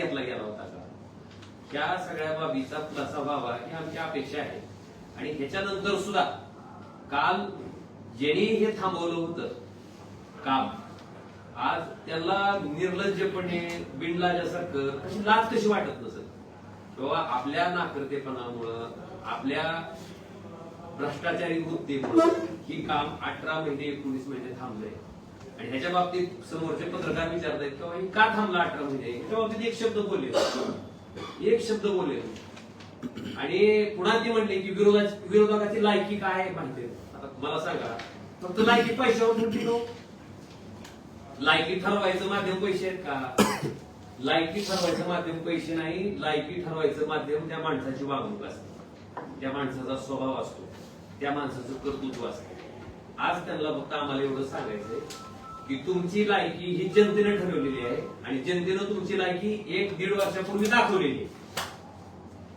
घेतला गेला होता का? या सगळ्या बाबीचा खुलासा व्हावा ही आमची अपेक्षा आहे. आणि ह्याच्यानंतर सुद्धा काल ज्यांनी हे थांबवलं होतं काम आज त्याला निर्लज्जपणे बिनलाजासारखं अशी लाज कशी वाटत नसत किंवा आपल्या नाकर्तेपणामुळं आपल्या भ्रष्टाचारी वृत्तीमुळं ही काम अठरा महिने एकोणीस महिने थांबले आणि ह्याच्या बाबतीत समोरचे पत्रकार विचारतायत किंवा हे का थांबला अठरा महिने ह्याच्या बाबतीत एक शब्द बोलले. एक शब्द बोलले. आणि पुन्हा ती म्हणले की विरोधा विरोधकाची लायकी काय आहे? आता मला सांगा फक्त लायकी पैशावर म्हणते तो लायकी ठरवायचं माध्यम पैसे आहेत का? लायकी ठरवायचं माध्यम पैसे नाही लायकी ठरवायचं माध्यम त्या माणसाची वागणूक असते. त्या माणसाचा स्वभाव असतो. त्या माणसाचं कर्तृत्व असतं. आज त्यांना फक्त आम्हाला एवढं सांगायचंय की तुमची लायकी ही जनतेने ठरवलेली आहे आणि जनतेनं तुमची लायकी एक दीड वर्षापूर्वी दाखवलेली आहे.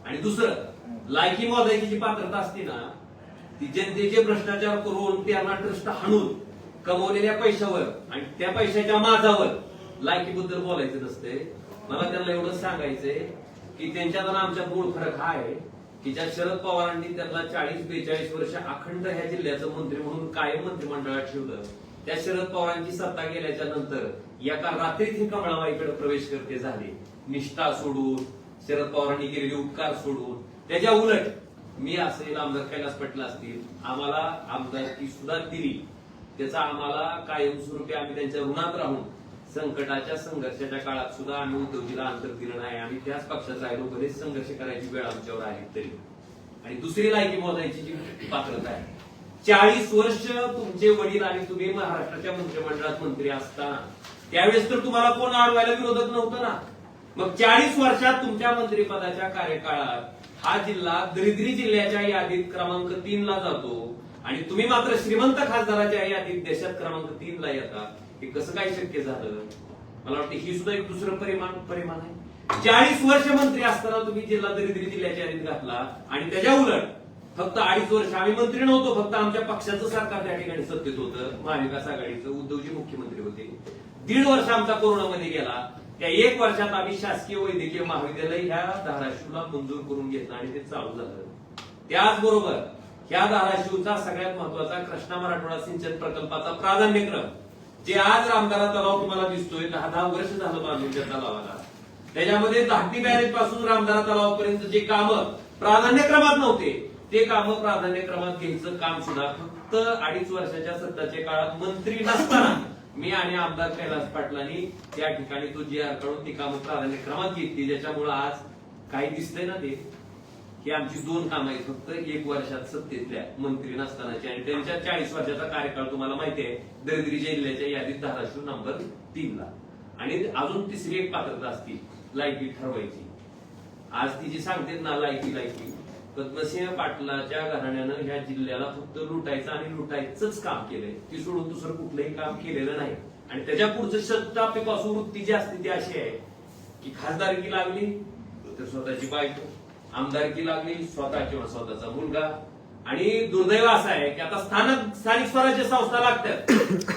आणि दुसरं लायकी मोजायची जी पात्रता असते ना ती जनतेचे भ्रष्टाचार करून त्यांना ट्रस्ट हाणून कमवलेल्या पैशावर आणि त्या पैशाच्या माझावर लायकीबद्दल बोलायचं नसते मला त्यांना एवढं सांगायचंय की त्यांच्यात आणि आमच्यात मूळ फरक हा आहे की ज्या शरद पवारांनी त्यांना चाळीस बेचाळीस वर्ष अखंड ह्या जिल्ह्याचं मंत्री म्हणून कायम मंत्रिमंडळात ठेवलं त्या शरद पवारांची सत्ता गेल्याच्यानंतर एका रात्रीत ही कमळाबाईकडे प्रवेश करते झाले. निष्ठा सोडून शरद पवारांनी केलेले उपकार सोडून. त्याच्या उलट मी असेल आमदार कैलास पटला असतील आम्हाला आमदारकी सुद्धा दिली त्याचा आम्हाला कायमस्वरूपी आम्ही त्यांच्या ऋणात राहून संकटाच्या संघर्षाच्या काळात सुद्धा आम्ही उद्योगीला अंतर दिलं नाही. आम्ही त्याच पक्षाचा आहे. बरेच संघर्ष करायची वेळ आमच्यावर आहे तरी. आणि दुसरी लायकी मोजायची जी पात्रता आहे. चाळीस वर्ष तुमचे वडील आणि तुम्ही महाराष्ट्राच्या मंत्रिमंडळात मंत्री असताना त्यावेळेस तर तुम्हाला कोण अडवायला विरोधक नव्हतं ना. मग चाळीस वर्षात तुमच्या मंत्रिपदाच्या कार्यकाळात हा जिल्हा दरिद्री जिल्ह्याच्या यादीत क्रमांक तीन ला जातो. आणि तुम्ही मात्र श्रीमंत खासदाराच्या यादीत देशात क्रमांक तीन ला येता. हे कसं काय शक्य झालं? मला वाटतं ही सुद्धा एक दुसरं परिमाण परिमाण आहे. चाळीस वर्ष मंत्री असताना तुम्ही जिल्हा दरिद्री जिल्ह्याच्या यादीत घातला. आणि त्याच्या उलट फक्त अडीच वर्ष. आम्ही मंत्री नव्हतो फक्त आमच्या पक्षाचं सरकार त्या ठिकाणी सत्तेत होतं. महाविकास आघाडीचं उद्धवजी मुख्यमंत्री होते. दीड वर्ष आमचा कोरोनामध्ये गेला. त्या एक वर्षात आम्ही शासकीय वैद्यकीय महाविद्यालय ह्या धाराशिवला मंजूर करून घेतलं आणि ते चालू झालं. त्याचबरोबर ह्या धाराशिवचा सगळ्यात महत्त्वाचा कृष्णा मराठवाडा सिंचन प्रकल्पाचा प्राधान्यक्रम जे आज रामदारा तलाव तुम्हाला दिसतोय दहा दहा वर्ष झालं बांधूनच्या तलावाला त्याच्यामध्ये धाकटी बॅरेजपासून रामदारा तलावापर्यंत जे काम प्राधान्यक्रमात नव्हते ते काम प्राधान्यक्रमात घ्यायचं काम सुद्धा फक्त अडीच वर्षाच्या सत्ताच्या काळात मंत्री नसताना मी आणि आमदार कैलास पाटलांनी त्या ठिकाणी तो जी आर काढून ती कामं प्राधान्यक्रमात घेतली. ज्याच्यामुळे आज काही दिसतंय ना ते ही आमची दोन कामं आहेत. फक्त एक वर्षात सत्तेतल्या मंत्री नसतानाची आणि त्यांच्या चाळीस वर्षाचा कार्यकाळ तुम्हाला माहिती आहे दरिद्री जिल्ह्याच्या यादीत धाराशिव नंबर तीन ला आणि अजून तिसरी एक पात्रता असती लायकी ठरवायची. आज ती जी सांगते ना लायकी लायकी पद्मसिंह पाटलाच्या घराण्यानं ह्या जिल्ह्याला फक्त लुटायचं आणि लुटायचंच काम केलंय. ती सोडून दुसरं कुठलंही काम केलेलं नाही. आणि त्याच्या पुढचं शताब्दीपासून वृत्ती जी असते ती अशी आहे की खासदारकी लागली तर स्वतःची बायको. आमदारकी लागली स्वतः किंवा स्वतःचा मुलगा. आणि दुर्दैव असं आहे की आता स्थानक स्थानिक स्वराज्य संस्था लागतात.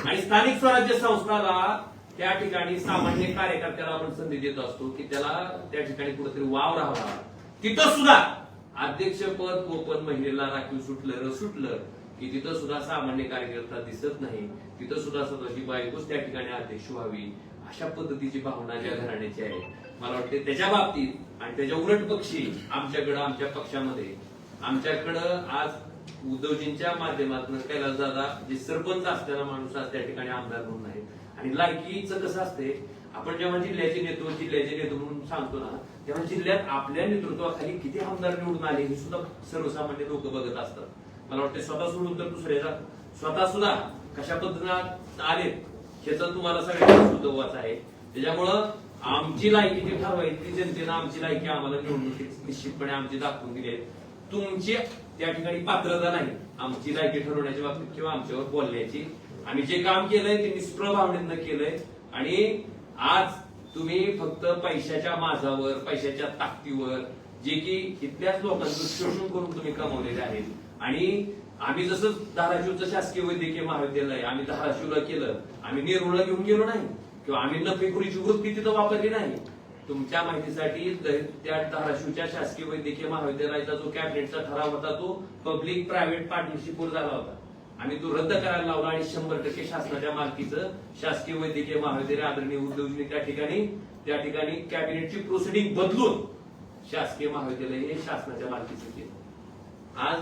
आणि स्थानिक स्वराज्य संस्थाला त्या ठिकाणी सामान्य कार्यकर्त्याला आपण संधी देत असतो की त्याला त्या ठिकाणी कुठेतरी वाव राहावा तिथं सुद्धा अध्यक्षपद कोकण महिलेला राखीव सुटलं र सुटलं की तिथं सुद्धा सामान्य कार्यकर्ता दिसत नाही. तिथं सुद्धा स्वतःची बायकोच त्या ठिकाणी अध्यक्ष व्हावी. अशा पद्धतीची भावना ज्या घराण्याची आहे मला वाटते त्याच्या बाबतीत आणि त्याच्या उलट पक्षी आमच्याकडं आमच्या पक्षामध्ये आमच्याकडं आज उद्धवजींच्या माध्यमातून कैलास दादा जे सरपंच असताना माणूस आज त्या ठिकाणी आमदार म्हणून आहेत. आणि लायकीचं कसं असते आपण जेव्हा जिल्ह्याचे नेतृत्व जिल्ह्याचे नेतृत्व म्हणून सांगतो ना तेव्हा जिल्ह्यात आपल्या नेतृत्वाखाली किती आमदार निवडून आले हे सुद्धा सर्वसामान्य लोक बघत असतात. मला वाटतं स्वतः सोडून तर दुसऱ्याचा स्वतः सुद्धा कशा पद्धतीनं आलेत ह्याचा तुम्हाला सगळ्यांना सुतवाच आहे. त्याच्यामुळं आमची लायकी जी ठरवायची जनतेनं आमची लायकी आम्हाला निवडणुकीत निश्चितपणे आमची दाखवून दिली आहे. तुमची त्या ठिकाणी पात्रता नाही आमची लायकी ठरवण्याच्या बाबतीत किंवा आमच्यावर बोलण्याची. आम्ही जे काम केलंय ते निष्प्रभावनेनं केलंय आणि आज तुम्ही फक्त पैशाच्या माझावर पैशाच्या ताकदीवर जे की इथल्याच लोकांचं शोषण करून तुम्ही कमवलेले आहेत. आणि आम्ही जसं धाराशिवचं शासकीय वैद्यकीय महाविद्यालय आम्ही धाराशिवला केलं आम्ही नेरूळला घेऊन गेलो नाही. किंवा आम्ही नफेखुरीची वृत्ती तिथं वापरली नाही. तुमच्या माहितीसाठी त्या धाराशिवच्या शासकीय वैद्यकीय महाविद्यालयाचा जो कॅबिनेटचा ठराव होता तो पब्लिक प्रायव्हेट पार्टनरशिपवर झाला होता. आम्ही तो रद्द करायला लावला आणि शंभर टक्के शासनाच्या मालकीचं शासकीय वैद्यकीय महाविद्यालय आदरणीय उद्योजनी त्या ठिकाणी त्या ठिकाणी कॅबिनेटची प्रोसिडिंग बदलून शासकीय महाविद्यालय हे शासनाच्या मालकीचं केलं. आज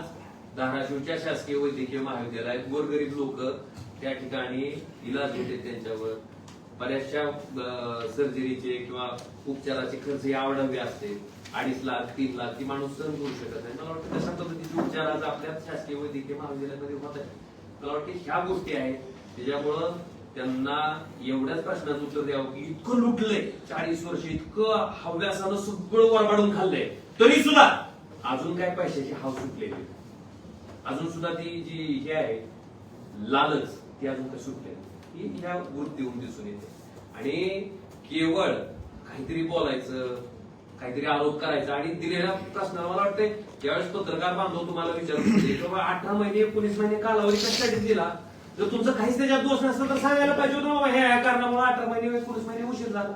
धाराशिवच्या शासकीय वैद्यकीय महाविद्यालयात गोरगरीब लोक त्या ठिकाणी इलाज होते त्यांच्यावर. बऱ्याचशा सर्जरीचे किंवा उपचाराचे खर्च आवडवे असते. अडीच लाख तीन लाख ती माणूस सहन करू शकत नाही. मला वाटतं तशा पद्धतीचे उपचार आज आपल्या शासकीय वैद्यकीय महाविद्यालयामध्ये होत आहे. मला वाटतं ह्या गोष्टी आहेत त्याच्यामुळं त्यांना एवढ्याच प्रश्नाचं उत्तर द्यावं की इतकं लुटलंय. चाळीस वर्ष इतकं हव्यासानं सगळं वरबाडून खाल्लंय. तरी सुद्धा अजून काय पैशाची हाव सुटलेली अजून सुद्धा ती जी हे आहे लालच ती अजून काय सुटले ही ह्या वृत्तीहून दिसून येते. आणि केवळ काहीतरी बोलायचं काहीतरी आरोप करायचा आणि दिलेल्या प्रश्नाला मला वाटतंय ज्यावेळेस पत्रकार बांधव तुम्हाला विचारतो अठरा महिने एकोणीस महिने कालावधी कशासाठी दिला? जर तुमचं काहीच त्याच्यात दोष नसतं तर सांगायला पाहिजे होतं बाबा ह्या ह्या कारणामुळे अठरा महिने एकोणीस महिने उशीर झाला.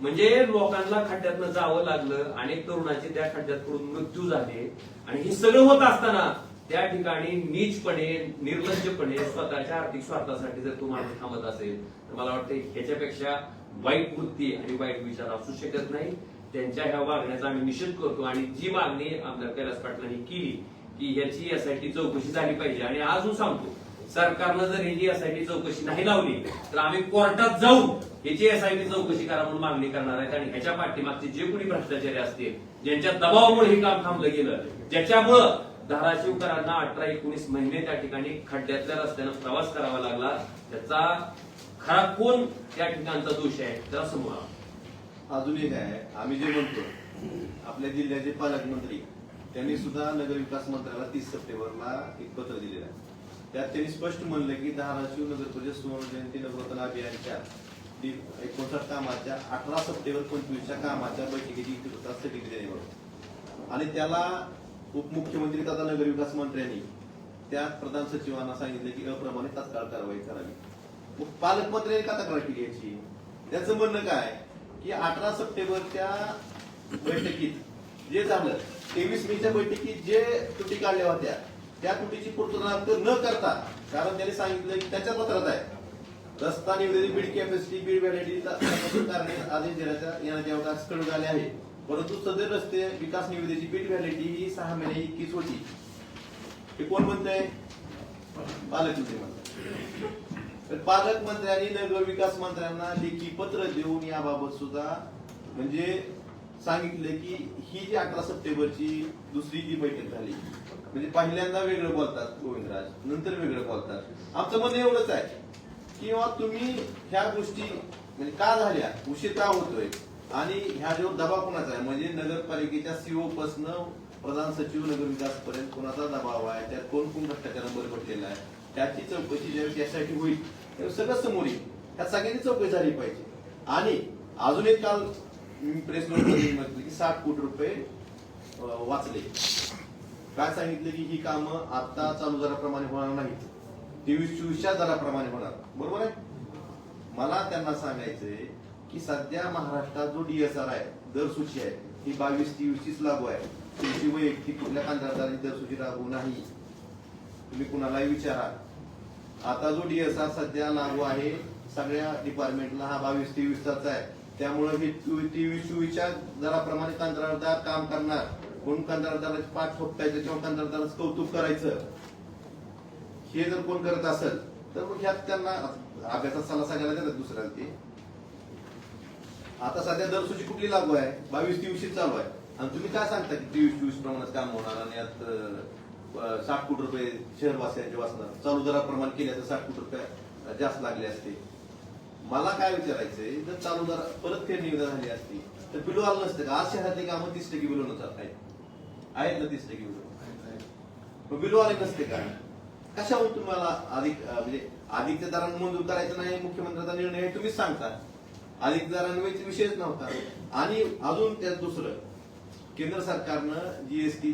म्हणजे लोकांना खड्ड्यातनं जावं लागलं अनेक तरुणाचे त्या खड्ड्यात पडून मृत्यू झाले. आणि हे सगळं होत असताना त्या ठिकाणी नीचपणे निर्लज्जपणे स्वतःच्या आर्थिक स्वार्थासाठी जर तुम्हाला थांबत असेल तर मला वाटतं ह्याच्यापेक्षा वाईट वृत्ती आणि वाईट विचार असू शकत नाही. त्यांच्या ह्या वागण्याचा आम्ही निषेध करतो आणि जी मागणी आमदार कैलास पाटलांनी केली की ह्याची टी चौकशी झाली पाहिजे. आणि अजून सांगतो सरकारनं जर ह्याची एसआयटी चौकशी नाही लावली तर आम्ही कोर्टात जाऊन ह्याची एसआयटी चौकशी करा म्हणून मागणी करणार आहेत. आणि ह्याच्या पाठीमागचे जे कोणी भ्रष्टाचारी असतील ज्यांच्या दबावामुळे हे काम थांबलं गेलं ज्याच्यामुळं धाराशिवकरांना अठरा एकोणीस महिने त्या ठिकाणी खड्ड्यातल्या रस्त्यानं प्रवास करावा लागला. त्याचा खरा कोण त्या ठिकाणचा दोष आहे? त्याला समोर अजून एक आहे. आम्ही जे म्हणतो आपल्या जिल्ह्याचे पालकमंत्री त्यांनी सुद्धा नगरविकास मंत्र्याला तीस सप्टेंबरला एक पत्र दिलेलं आहे. त्यात त्यांनी स्पष्ट म्हणलं की धाराशिव नगर परिषद सुवर्ण जयंती नवरत्न अभियानच्या एकोणसाठ कामाच्या अठरा सप्टेंबर पंचवीसच्या कामाच्या बैठकीची इतिवृत्तात देण्यावर आणि त्याला उपमुख्यमंत्री तथा नगरविकास मंत्र्यांनी त्या प्रधान सचिवांना सांगितलं की अप्रमाणे तात्काळ कारवाई करावी. मग पालकमंत्र्यांनी का तक्रार केली याची? त्याचं म्हणणं काय? की अठरा सप्टेंबरच्या बैठकीत जे झालं तेवीस मेच्या बैठकीत जे तुटी काढल्या होत्या त्या तुटीची पूर्तता न करता कारण त्यांनी सांगितलं की त्याच्या पत्रात आहे रस्ता निवडलेली बीड कॅपॅसिटी बीड व्हॅलिडिटी आदेश देण्याच्या येण्याच्या अवकाश कळून आले आहे. परंतु सदर रस्ते विकास निविदेची पीठ व्हॅलिटी ही सहा महिने इतकीच होती. हे कोण म्हणतंय? पालकमंत्री म्हणतात तर पालकमंत्र्यांनी नगर विकास मंत्र्यांना लेखी पत्र देऊन याबाबत सुद्धा म्हणजे सांगितले की ही जी अकरा सप्टेंबरची दुसरी जी बैठक झाली म्हणजे पहिल्यांदा वेगळं बोलतात गोविंदराज नंतर वेगळं बोलतात. आमचं म्हणणं एवढंच आहे किंवा तुम्ही ह्या गोष्टी म्हणजे का झाल्या? उशीर का होतोय. आणि ह्या जो दबाव कोणाचा आहे? म्हणजे नगरपालिकेच्या सीओ पासन प्रधान सचिव नगर विकास पर्यंत कोणाचा दबाव आहे? त्यात कोण कोण भ्रष्टाचार पडलेला आहे? त्याची चौकशी ज्यावेळी त्यासाठी होईल तेव्हा सगळं समोर येईल. ह्या सगळ्यांची चौकशी झाली पाहिजे. आणि अजून एक काल मी प्रेस म्हटलं की साठ कोटी रुपये वाचले. काय सांगितलं की ही कामं आता चालू दराप्रमाणे होणार नाहीत. तेवीस चोवीसच्या दराप्रमाणे होणार. बरोबर आहे? मला त्यांना सांगायचंय की सध्या महाराष्ट्रात जो डीएसआर आहे दरसूची आहे ही बावीस तेवीसचीच लागू आहे. तुमची वैयक्तिक कुठल्या कंत्राटदाराची दरसूची लागू नाही. तुम्ही कुणालाही विचारा. आता जो डीएसआर सध्या लागू आहे सगळ्या डिपार्टमेंटला हा बावीस तेवीसचाच आहे. त्यामुळे हे तेवीस चोवीसच्या दराप्रमाणे कंत्राटदार काम करणार. कोण कंत्राटदाराचे पाठ ठोकतायचं किंवा कंत्राटदाराचं कौतुक करायचं. हे जर कोण करत असेल तर मग ह्यात त्यांना अभ्यासात सल्ला सांगायला देतात दुसऱ्याला ते आता सध्या दरसूची कुठली लागू आहे? बावीस तेवीस चालू आहे. आणि तुम्ही काय सांगता की तेवीस चोवीस प्रमाणात काम होणार आणि यात साठ कोटी रुपये शहरवासियांचे वाचणार चालू दराप्रमाणे केल्या तर साठ कोटी रुपये जास्त लागले असते. मला काय विचारायचंय जर चालू दर परत फेर निविदा झाली असती तर बिलो आलं नसतं का? आज शहरातली कामं तीस टक्के बिलो नसतात आहेत आहेत ना तीस टक्के बिलो? बिलो आले नसते का? कशावर तुम्हाला अधिक म्हणजे अधिकच्या दराने मंजूर करायचं नाही मुख्यमंत्र्यांचा निर्णय तुम्हीच सांगता. अधिक दरांचा विषयच नव्हता. आणि अजून त्यात दुसरं. केंद्र सरकारनं जीएसटी